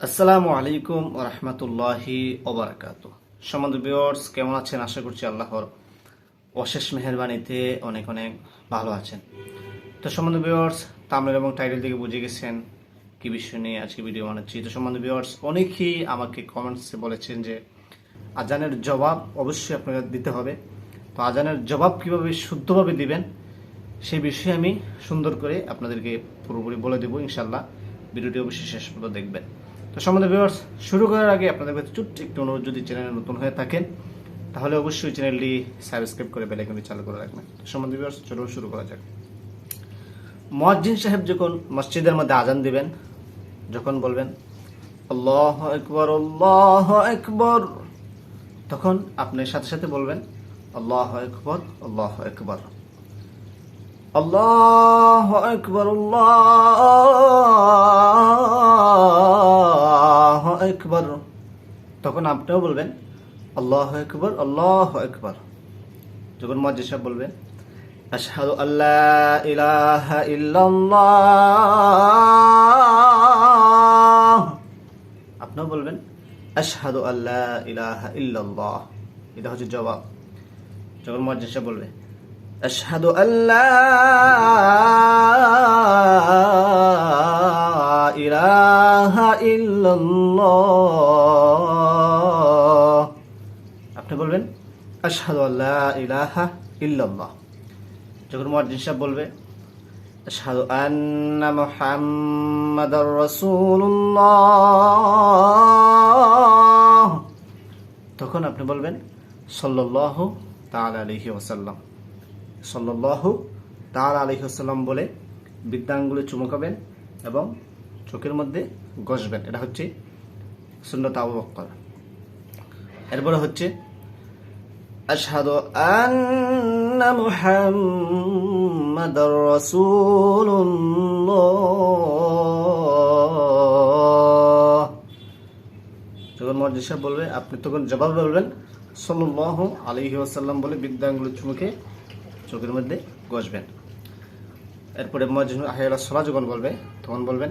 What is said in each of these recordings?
আসসালামু আলাইকুম রহমতুল্লাহি ওবরাকাত সম্বন্ধ বিওর্স কেমন আছেন? আশা করছি আল্লাহর অশেষ মেহরবানিতে অনেক অনেক ভালো আছেন। তো সম্বন্ধ বিওর্স তামিল এবং টাইটেল থেকে বুঝে গেছেন কি বিষয় নিয়ে আজকে ভিডিও বানাচ্ছি। তো সম্বন্ধ বিওর্স অনেকেই আমাকে কমেন্টসে বলেছেন যে, আজানের জবাব অবশ্যই আপনাকে দিতে হবে। তো আজানের জবাব কীভাবে শুদ্ধভাবে দিবেন সেই বিষয়ে আমি সুন্দর করে আপনাদেরকে পুরোপুরি বলে দেবো। ইনশাল্লাহ ভিডিওটি অবশ্যই শেষ পর্যন্ত দেখবেন। তো সম্বন্ধে ভিউয়ার্স শুরু করার আগে আপনাদের কাছে ছোট্ট একটু অনুরোধ, যদি চ্যানেলে নতুন হয়ে থাকেন, তাহলে অবশ্যই চ্যানেলটি সাবস্ক্রাইব করে বেলাইকনটি চালু করে রাখবেন। সম্বন্ধে ভিউয়ার্স চলুন শুরু করা যাক। মুয়াজ্জিন সাহেব যখন মসজিদের মধ্যে আজান দিবেন, যখন বলবেন, আল্লাহ একবার আল্লাহ একবার তখন আপনি সাথে সাথে বলবেন, আল্লাহ একবার আল্লাহ একবার আল্লাহ একবার আল্লাহ একবার তখন আপনিও বলবেন, আল্লাহ একবার আল্লাহ একবার যখন মজেসা বলবেন, আশহাদু আল্লাহ ইলাহা ইল্লাল্লাহ। আপনিও বলবেন, আশহাদু আল্লাহ ইলাহা ইল্লাল্লাহ। এটা হচ্ছে জবাব। যখন মজেসা বলবে, আশহাদু আল্লা ইলাহা ইল্লাল্লাহ। আপনি বলবেন? আশহাদু আল্লা ইলাহা ইল্লাল্লাহ। যখন মর্জিন সাহেব বলবে, আশহাদু আন্না মুহাম্মাদার রাসূলুল্লাহ। তখন আপনি বলবেন, সাল্লাল্লাহু তাআলা আলাইহি ওয়াসাল্লাম। সাল্লাল্লাহু তাআলা আলাইহি ওয়াসাল্লাম বলে বৃদ্ধাঙ্গুলে চুমকাবেন এবং চোখের মধ্যে গসবেন এটা হচ্ছে সুন্নত আবু বক্কর। এরপরে হচ্ছে, আশহাদু আন্না মুহাম্মাদার রাসূলুল্লাহ। যখন মর্জি বলবে, আপনি তখন জবাব বলবেন, সাল্লাল্লাহু আলাইহি ওয়াসাল্লাম বলে বিদ্যাঙ্গুলে চুমুকে চোখের মধ্যে গসবেন এরপরে মজনু হায়ালা সলা যখন বলবে, তখন বলবেন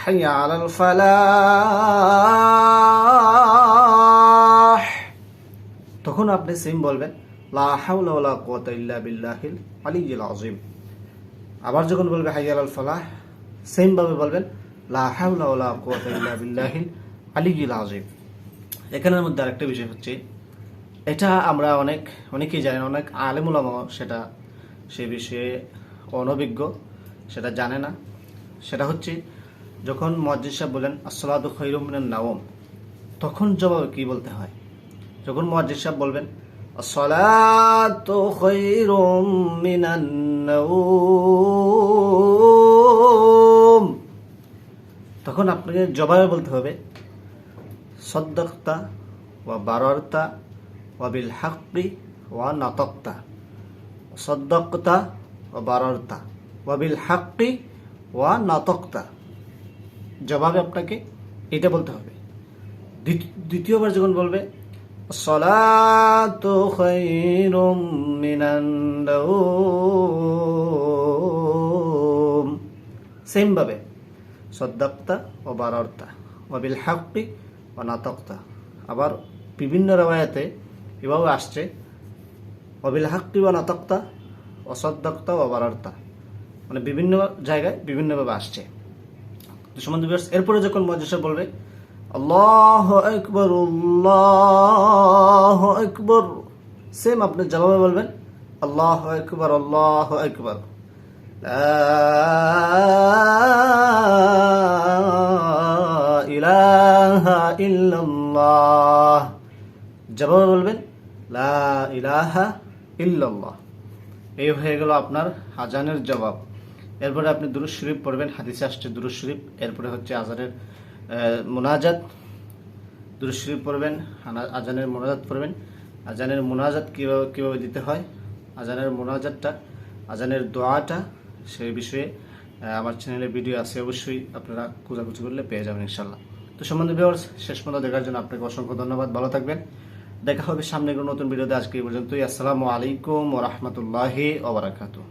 হাইয়া আলাল ফালাহ তখন আপনি সেম বলবেন, লা হাওলা ওয়ালা কুওয়াতা ইল্লা বিল্লাহিল আলিয়্যিল আযীম। আবার যখন বলবে হাইয়া আলাল ফালাহ, সেম ভাবে বলবেন, লা হাওলা ওয়ালা কুওয়াতা ইল্লা বিল্লাহিল আলিয়্যিল আযীম। এখানের মধ্যে আরেকটা বিষয় হচ্ছে, এটা আমরা অনেক, অনেকেই জানি অনেক আলেমুলামা সেটা, সে বিষয়ে অনভিজ্ঞ, সেটা জানে না। সেটা হচ্ছে যখন মসজিদ সাহেব বলেন আসসালাদু খৈরুমিনের নাওম তখন জবাবে কি বলতে হয়? যখন মসজিদ সাহেব বলবেন, আসসালাতু খৈরুম মিনান নাওম তখন আপনাকে জবাবে বলতে হবে, সদ্দক্তা ওয়া বাররতা ওয়াবিল হাক্কি ওয়া নাতক্তা সদ্দক্তা ও বাররতা ওয়াবিল হাক্কি ওয়া নাতক্তা জবাবে আপনাকে এটা বলতে হবে। দ্বিতীয়বার যখন বলবে, সলাতু খায়রুম মিনান নাওম। সেম ভাবে, সদ্দাক্তা ও বারর্তা হাক্কি ও আবার বিভিন্ন রেওয়ায়াতে এভাবে আসছে অবিল হাক্কি বা নাতক্তা অসদ্দক্তা ও বারর্তা। মানে বিভিন্ন জায়গায় বিভিন্নভাবে আসছে। তো সম্বন্ধে এরপরে যখন মজেসা বলবে, আল্লাহ একবর আল্লাহ একবর সেম আপনি জবাবে বলবেন, আল্লাহ একবর আল্লাহ একবর ইলাহা ইল্লাল্লাহ। জবাবে বলবেন, লা ইলাহা ইল্লাল্লাহ। এই হয়ে গেল আপনার আজানের জবাব। এরপরে আপনি দুরুজ শরীফ পড়বেন, হাদিসে আসছে দুরুজ শরীফ। এরপরে হচ্ছে আজানের মোনাজাত। মোনাজাত দুরুশরীফ পড়বেন আজানের মোনাজাত পড়বেন। আজানের মোনাজাত কীভাবে কীভাবে দিতে হয়? আজানের মোনাজাতটা, আজানের দোয়াটা সেই বিষয়ে আমার চ্যানেলে ভিডিও আছে, অবশ্যই আপনারা খোঁজাখুঁজি করলে পেয়ে যাবেন ইনশাল্লাহ তো সম্বন্ধে ভিউয়ার্স শেষ পর্যন্ত দেখার জন্য আপনাকে অসংখ্য ধন্যবাদ। ভালো থাকবেন। দেখা হবে সামনে কোনো নতুন ভিডিওতে আজকে এই পর্যন্তই। আসসালামু আলাইকুম ও রহমতুল্লাহি ওবরাকাতু